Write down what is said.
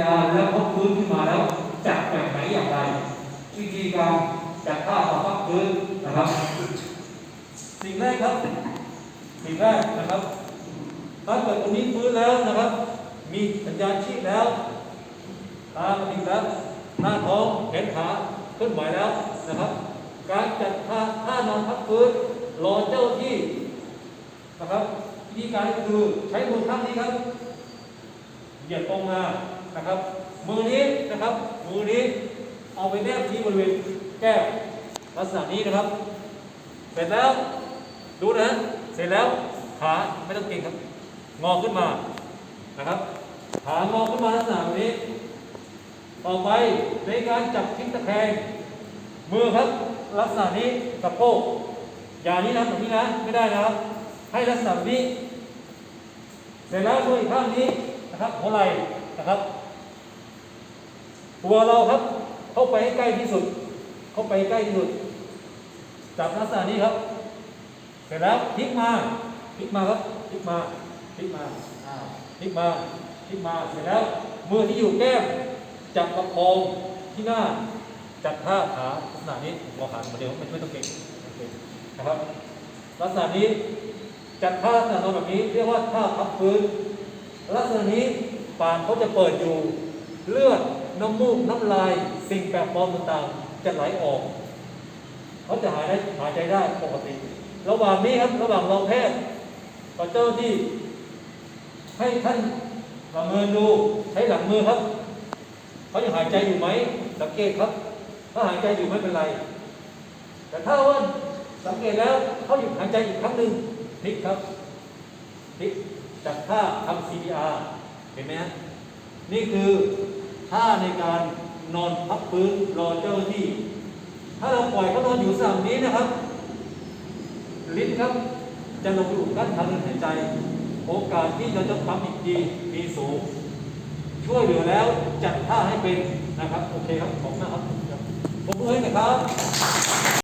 CPR แล้วเขาฟื้นขึ้นมาแล้วจัดแบบไหนอย่างไร วิธีการจัดท่าต่อพักฟื้นนะครับ สิ่งแรกครับ สิ่งแรกนะครับถ้าเกิดตรงนี้ฟื้นแล้วนะครับ มีสัญญาณชีพแล้วตามาถึงแล้วหน้าท้องแขนขาเคลื่อนไหวแล้วนะครับ การจัดท่าท่านอนพักฟื้นรอเจ้าที่นะครับวิธีการก็คือใช้มือข้างนี้ครับเหยียดตรงมา นะครับ มือนี้นะครับ มือนี้เอาไปแนบที่บริเวณแก้มลักษณะนี้นะครับ เสร็จแล้วดูนะเสร็จแล้วขาไม่ต้องเก่งครับ งอขึ้นมานะครับขางอขึ้นมาลักษณะแบบนี้ ต่อไปในการจับทิ้งตะแคงมือครับลักษณะนี้สะโพกอย่านี้นะแบบนี้นะไม่ได้นะครับ ให้ลักษณะแบบนี้ เสร็จแล้วมืออีกข้างนี้นะครับหัวไหล่ นะครับตัวเราครับ เข้าไปให้ใกล้ที่สุด เข้าไปใกล้ที่สุด จับลักษณะนี้ครับ เสร็จแล้วพลิกมาพลิกมาครับพลิกมาพลิกมาอ่าพลิกมาพลิกมาเสร็จแล้วมือที่อยู่แก้มจับประคองที่หน้าจัดท่าขาลักษณะนี้มองขามาเดียวไม่ไม่ต้องเก่งโอเคนะครับ ลักษณะนี้จัดท่าลักษณะนอนแบบนี้ เรียกว่าท่าพับพื้นลักษณะนี้ ปากเขาจะเปิดอยู่ เลือดน้ำมูกน้ำลายสิ่งแปลกปลอมต่างๆ จะไหลออก เขาจะหายได้หายใจได้ปกติ ระหว่างนี้ครับระหว่างรอแพทย์กับเจ้าหน้าที่ให้ท่านประเมินดูใช้หลังมือครับเขายังหายใจอยู่ไหมสังเกตครับ ถ้าหายใจอยู่ไม่เป็นไร แต่ถ้าว่าสังเกตแล้วเขาหยุดหายใจอีกครั้งหนึ่งพลิกครับพลิกจากท่าทำ CPR เห็นไหมฮะนี่คือท่าในการนอนพักฟื้นรอเจ้าที่ ถ้าเราปล่อยเขานอนอยู่สามนี้นะครับ ลิ้นครับจะลงอยู่กั้นทางเดินหายใจ โอกาสที่เราจะทำอีกทีมีสูง ช่วยเหลือแล้วจัดท่าให้เป็นนะครับ โอเคครับ ขอบคุณมากครับผมเอ้ยนะครับ